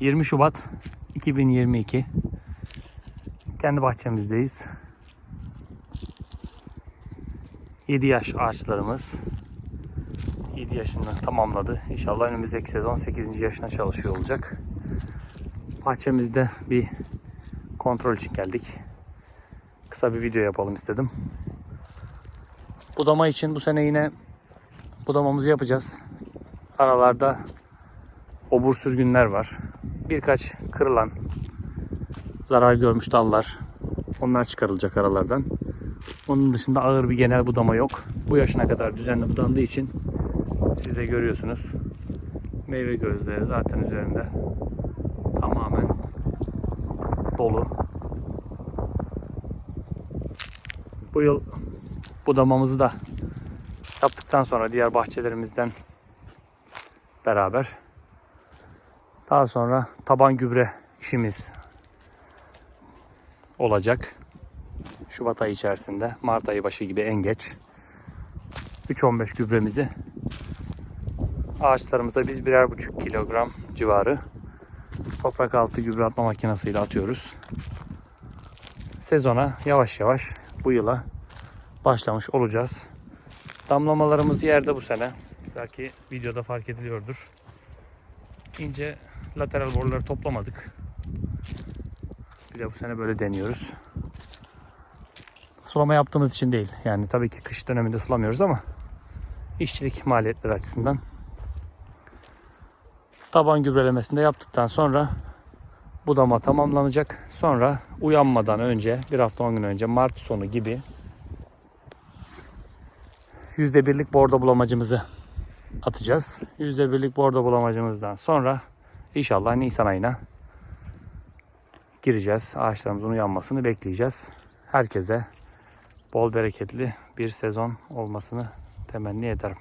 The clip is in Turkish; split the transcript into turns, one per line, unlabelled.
20 Şubat 2022. Kendi bahçemizdeyiz. 7 yaş ağaçlarımız 7 yaşını tamamladı. İnşallah önümüzdeki sezon 8. yaşına çalışıyor olacak. Bahçemizde bir kontrol için geldik. Kısa bir video yapalım istedim. Budama için bu sene yine budamamızı yapacağız. Aralarda obur sürgünler var. Birkaç kırılan, zarar görmüş dallar. Onlar çıkarılacak aralardan. Onun dışında ağır bir genel budama yok. Bu yaşına kadar düzenli budandığı için siz de görüyorsunuz. Meyve gözleri zaten üzerinde tamamen dolu. Bu yıl budamamızı da yaptıktan sonra diğer bahçelerimizden beraber daha sonra taban gübre işimiz olacak. Şubat ayı içerisinde, Mart ayı başı gibi en geç 3-15 gübremizi ağaçlarımıza biz birer buçuk kilogram civarı toprak altı gübre atma makinesiyle atıyoruz. Sezona yavaş yavaş bu yıla başlamış olacağız. Damlamalarımız yerde bu sene. Belki videoda fark ediliyordur. İnce lateral boruları toplamadık. Bir de bu sene böyle deniyoruz. Sulama yaptığımız için değil. Yani tabii ki kış döneminde sulamıyoruz ama işçilik maliyetleri açısından taban gübrelemesini de yaptıktan sonra budama tamamlanacak. Sonra uyanmadan önce bir hafta 10 gün önce Mart sonu gibi %1'lik bordo bulamacımızı atacağız. %1'lik bordo bulamacımızdan sonra inşallah Nisan ayına gireceğiz. Ağaçlarımızın uyanmasını bekleyeceğiz. Herkese bol bereketli bir sezon olmasını temenni ederim.